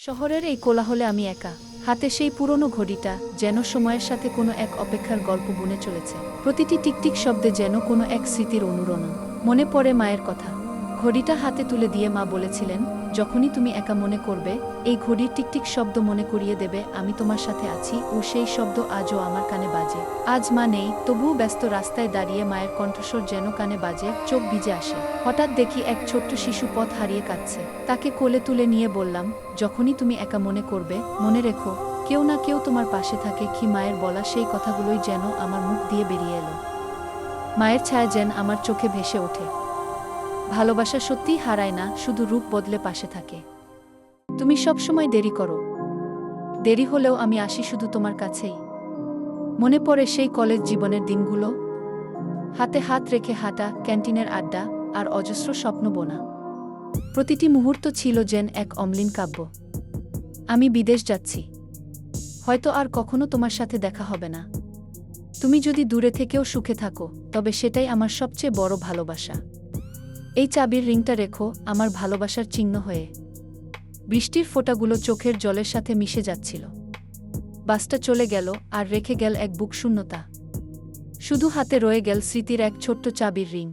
শহরের এই কোলাহলে আমি একা। হাতে সেই পুরনো ঘড়িটা যেন সময়ের সাথে কোনো এক অপেক্ষার গল্প বুনে চলেছে। প্রতিটি টিকটিক শব্দে যেন কোনো এক স্মৃতির অনুরণন মনে পড়ে মায়ের কথা। ঘড়িটা হাতে তুলে দিয়ে মা বলেছিলেন, যখনই তুমি একা মনে করবে, এই ঘড়ির টিকটিক শব্দ মনে করিয়ে দেবে, আমি তোমার সাথে আছি ও সেই শব্দ আজও আমার কানে বাজে। আজ মা নেই, তবুও ব্যস্ত রাস্তায় দাঁড়িয়ে মায়ের কণ্ঠস্বর যেন কানে বাজে, চোখ ভিজে আসে। হঠাৎ দেখি এক ছোট্ট শিশু পথ হারিয়ে কাঁদছে। তাকে কোলে তুলে নিয়ে বললাম, যখনই তুমি একা মনে করবে, মনে রেখো, কেউ না কেউ তোমার পাশে থাকে কি মায়ের বলা সেই কথাগুলোই যেন আমার মুখ দিয়ে বেরিয়ে এলো। মায়ের ছায়া যেন আমার চোখে ভেসে ওঠে। ভালোবাসা সত্যিই হারায় না, শুধু রূপ বদলে পাশে থাকে। তুমি সব সময় দেরি করো। দেরি হলেও আমি আসি শুধু তোমার কাছেই। মনে পড়ে সেই কলেজ জীবনের দিনগুলো? হাতে হাত রেখে হাঁটা, ক্যান্টিনের আড্ডা আর অজস্র স্বপ্ন বোনা। প্রতিটি মুহূর্ত ছিল যেন এক অম্লিন কাব্য। আমি বিদেশ যাচ্ছি। হয়তো আর কখনো তোমার সাথে দেখা হবে না। তুমি যদি দূরে থেকেও সুখে থাকো, তবে সেটাই আমার সবচেয়ে বড় ভালোবাসা। এই চাবির রিংটা রেখো, আমার ভালোবাসার চিহ্ন হয়ে। বৃষ্টির ফোঁটাগুলো চোখের জলের সাথে মিশে যাচ্ছিল। বাসটা চলে গেল আর রেখে গেল এক বুক শূন্যতা শুধু হাতে রয়ে গেল স্মৃতির এক ছোট্ট চাবির রিং।